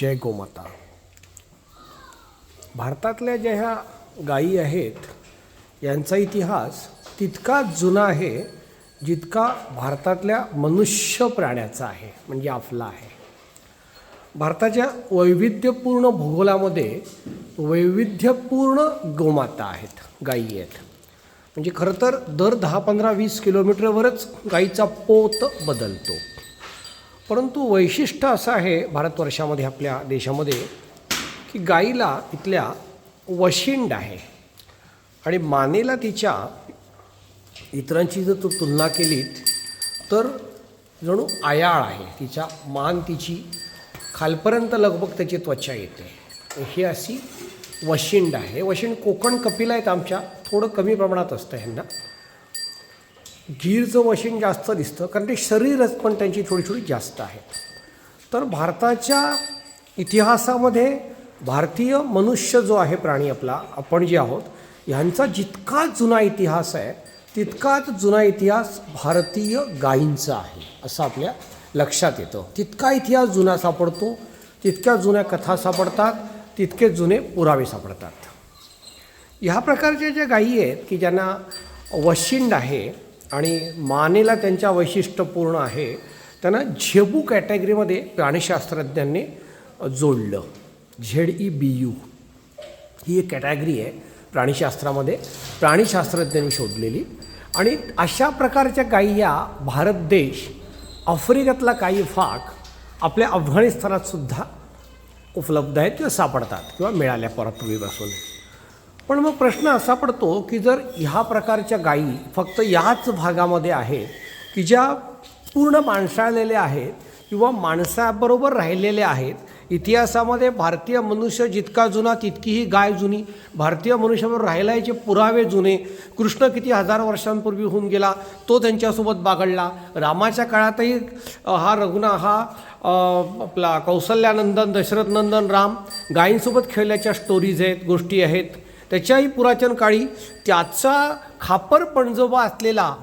जय गोमाता भारतातल्या ज्या ह्या गायी आहेत यांचा इतिहास तितका जुना आहे जितका भारतातल्या मनुष्य प्राण्याचा आहे म्हणजे आपला आहे. भारताच्या वैविध्यपूर्ण भूगोलामध्ये वैविध्यपूर्ण गोमाता आहेत गायी आहेत. म्हणजे खरं तर दर दहा पंधरा वीस किलोमीटरवरच गाईचा पोत बदलतो. परंतु वैशिष्ट्य असं आहे भारतवर्षामध्ये आपल्या देशामध्ये की गाईला इथल्या वशिंड आहे. आणि मानेला तिच्या इतरांची जर तू तुलना केलीत तर जणू आयाळ आहे. तिच्या मान तिची खालपर्यंत लगभग त्याची त्वचा येते. ही अशी वशिंड आहे. वशिंड कोकण कपिला आहेत आमच्या. थोडं कमी प्रमाणात असतं ह्यांना. गीरचं वशिंड जास्त दिसतं कारण ते शरीरच पण त्यांची थोडी थोडी जास्त आहे. तर भारताच्या इतिहासामध्ये भारतीय मनुष्य जो आहे प्राणी आपला आपण जे आहोत ह्यांचा जितका जुना इतिहास आहे तितकाच जुना इतिहास भारतीय गायींचा आहे असं आपल्या लक्षात येतं. तितका इतिहास जुना सापडतो तितक्या जुन्या कथा सापडतात तितके जुने पुरावे सापडतात. ह्या प्रकारच्या ज्या गायी आहेत की ज्यांना वशिंड आहे आणि मानेला त्यांच्या वैशिष्ट्यपूर्ण आहे त्यांना झेबू कॅटेगरीमध्ये प्राणीशास्त्रज्ञांनी जोडलं. Z E B U. ही एक कॅटेगरी आहे प्राणीशास्त्रामध्ये. प्राणीशास्त्रज्ञांनी शोधलेली. आणि अशा प्रकारच्या गायी या भारत देश आफ्रिकेतला काही फाक आपल्या अफगाणिस्तानातसुद्धा उपलब्ध आहेत किंवा सापडतात किंवा मिळाल्या परपूर्वीपासून पण मग प्रश्न असा पडतो की जर ह्या प्रकारच्या गायी फक्त याच भागामध्ये आहेत की ज्या पूर्ण माणसाळलेल्या आहेत किंवा माणसाबरोबर राहिलेल्या आहेत इतिहासामध्ये भारतीय मनुष्य जितका जुना तितकी ही गाय जुनी. भारतीय मनुष्याबरोबर राहिल्याचे पुरावे जुने. कृष्ण किती हजार वर्षांपूर्वी होऊन गेला तो त्यांच्यासोबत बागडला. रामाच्या काळातही हा रघुना हा आपला कौसल्यानंदन दशरथनंदन राम गायींसोबत खेळल्याच्या स्टोरीज आहेत गोष्टी आहेत. त्याच्याही पुरातन काळी त्याचा खापर पणजोबा असलेला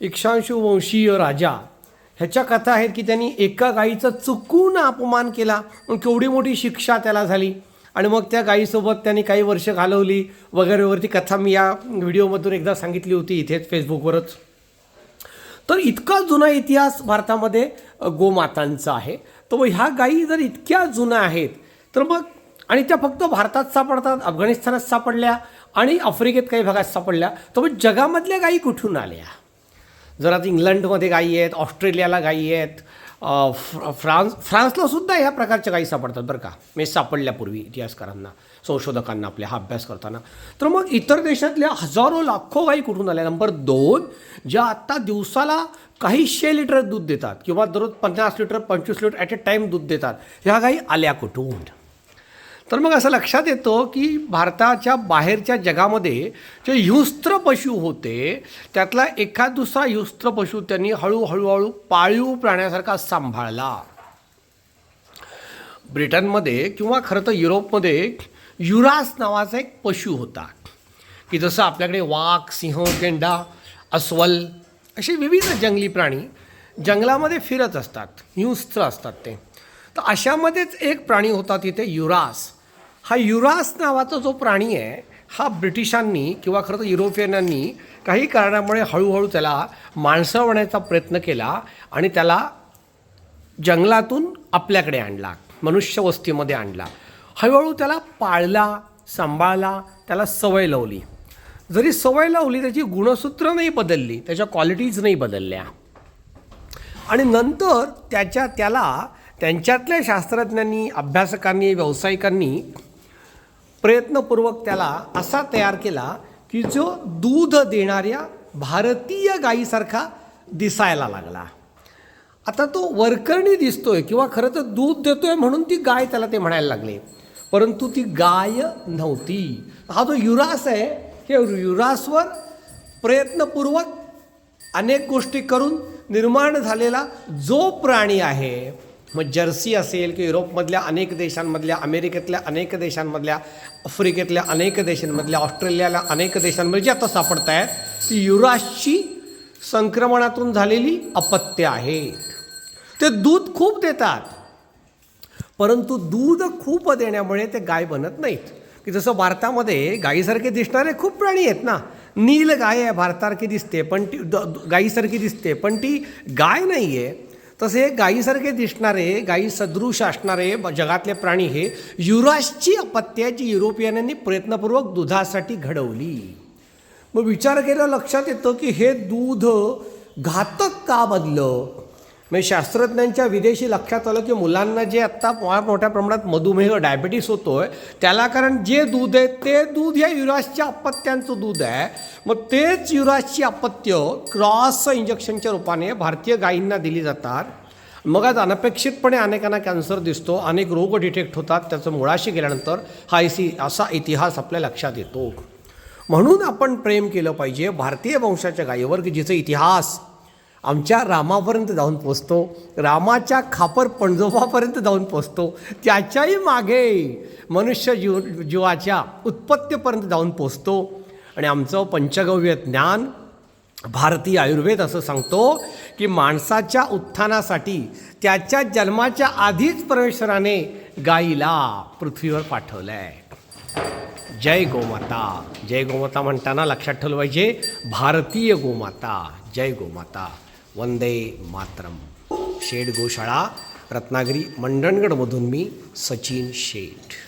इक्षांशू वंशीय राजा ह्याच्या कथा आहेत की त्यांनी एका गाईचा चुकून अपमान केला. मग केवढी मोठी शिक्षा त्याला झाली. आणि मग त्या गाईसोबत त्यांनी काही वर्ष घालवली वगैरेवरती कथा मी या व्हिडिओमधून एकदा सांगितली होती इथेच फेसबुकवरच. तर इतका जुना इतिहास भारतामध्ये गोमातांचा आहे. तर मग ह्या गायी जर इतक्या जुन्या आहेत तर मग आणि त्या फक्त भारतात सापडतात अफगाणिस्तानात सापडल्या आणि आफ्रिकेत काही भागात सापडल्या. तर मग जगामधल्या गायी कुठून आल्या? जर आता इंग्लंडमध्ये गायी आहेत ऑस्ट्रेलियाला गायी आहेत फ्रान्स फ्रान्सला सुद्धा ह्या प्रकारच्या गायी सापडतात बरं का. म्हणजे सापडल्यापूर्वी इतिहासकारांना संशोधकांना आपल्या हा अभ्यास करताना. तर मग इतर देशातल्या हजारो लाखो गायी कुठून आल्या? नंबर दोन ज्या आत्ता दिवसाला काहीशे लिटर दूध देतात किंवा दररोज पन्नास लिटर पंचवीस लिटर ॲट अ टाईम दूध देतात ह्या गायी आल्या कुठून? तर मग असं लक्षात येतं की भारताच्या बाहेरच्या जगामध्ये जे हिंस्त्र पशु होते त्यातला एखाद दुसरा हिंस्त्र पशु त्यांनी हळूहळू हळू पाळीव प्राण्यासारखा सांभाळला. ब्रिटनमध्ये किंवा खरं तर युरोपमध्ये युरास नावाचा एक पशु होता की जसं आपल्याकडे वाघ सिंह गेंडा अस्वल असे विविध जंगली प्राणी जंगलामध्ये फिरत असतात हिंस्त्र असतात ते. तर अशामध्येच एक प्राणी होता तिथे युरास. हा युरास नावाचा जो प्राणी आहे हा ब्रिटिशांनी किंवा खरं तर युरोपियनांनी काही कारणामुळे हळूहळू त्याला माणसावण्याचा प्रयत्न केला आणि त्याला जंगलातून आपल्याकडे आणला मनुष्य वस्तीमध्ये आणला. हळूहळू त्याला पाळला सांभाळला त्याला सवय लावली. जरी सवय लावली त्याची गुणसूत्र नाही बदलली त्याच्या क्वालिटीज नाही बदलल्या. आणि नंतर त्याच्या त्याला त्यांच्यातल्या शास्त्रज्ञांनी अभ्यासकांनी व्यावसायिकांनी प्रयत्नपूर्वक त्याला असा तयार केला की जो दूध देणाऱ्या भारतीय गायीसारखा दिसायला लागला. आता तो वरकरणी दिसतोय किंवा खरं तर दूध देतोय म्हणून ती गाय त्याला ते म्हणायला लागले. परंतु ती गाय नव्हती. हा जो युरास आहे हे युरासवर प्रयत्नपूर्वक अनेक गोष्टी करून निर्माण झालेला जो प्राणी आहे मग जर्सी असेल की युरोपमधल्या अनेक देशांमधल्या अमेरिकेतल्या अनेक देशांमधल्या आफ्रिकेतल्या अनेक देशांमधल्या ऑस्ट्रेलियाला अनेक देशांमध्ये जे आता सापडत आहेत ती युराशची संक्रमणातून झालेली अपत्य आहेत. ते दूध खूप देतात. परंतु दूध खूप देण्यामुळे ते गाय बनत नाहीत. की जसं भारतामध्ये गायीसारखे दिसणारे खूप प्राणी आहेत ना. नील गाय आहे भारतासारखी दिसते पण ती द- गायीसारखी दिसते पण ती गाय नाही आहे तसे गायीसारखे दिसणारे गायी सदृश असणारे जगातले प्राणी हे युरासची अपत्य जी युरोपियनांनी प्रयत्नपूर्वक दुधासाठी घडवली. मग विचार केला लक्षात येतं की हे दूध घातक का बनलं म्हणजे शास्त्रज्ञांच्या विदेशी लक्षात आलं की मुलांना जे आत्ता फार मोठ्या प्रमाणात मधुमेह डायबिटीस आहे त्याला कारण जे दूध आहे ते दूध या युरासच्या अपत्यांचं दूध आहे. मग तेच युरासची अपत्य क्रॉस इंजेक्शनच्या रूपाने भारतीय गायींना दिली जातात. मग आज अनपेक्षितपणे अनेकांना कॅन्सर दिसतो अनेक रोग डिटेक्ट होतात त्याचं मुळाशी गेल्यानंतर हा इसी असा इतिहास आपल्या लक्षात येतो. म्हणून आपण प्रेम केलं पाहिजे भारतीय वंशाच्या गायीवर की जिचा इतिहास आमच्या रामापर्यंत जाऊन पोचतो. रामाच्या खापर पणजोबापर्यंत जाऊन पोचतो. त्याच्याही मागे मनुष्य जीव जीवाच्या उत्पत्तीपर्यंत जाऊन पोचतो. आणि आमचं पंचगव्य ज्ञान भारतीय आयुर्वेद असं सांगतो की माणसाच्या उत्थानासाठी त्याच्या जन्माच्या आधीच परमेश्वराने गाईला पृथ्वीवर पाठवलं आहे जय गोमाता. जय गोमाता म्हणताना लक्षात ठेवलं पाहिजे भारतीय गोमाता. जय गोमाता. वंदे मातरम. शेड गोशाळा रत्नागिरी मंडणगडमधून मी सचिन शेठ.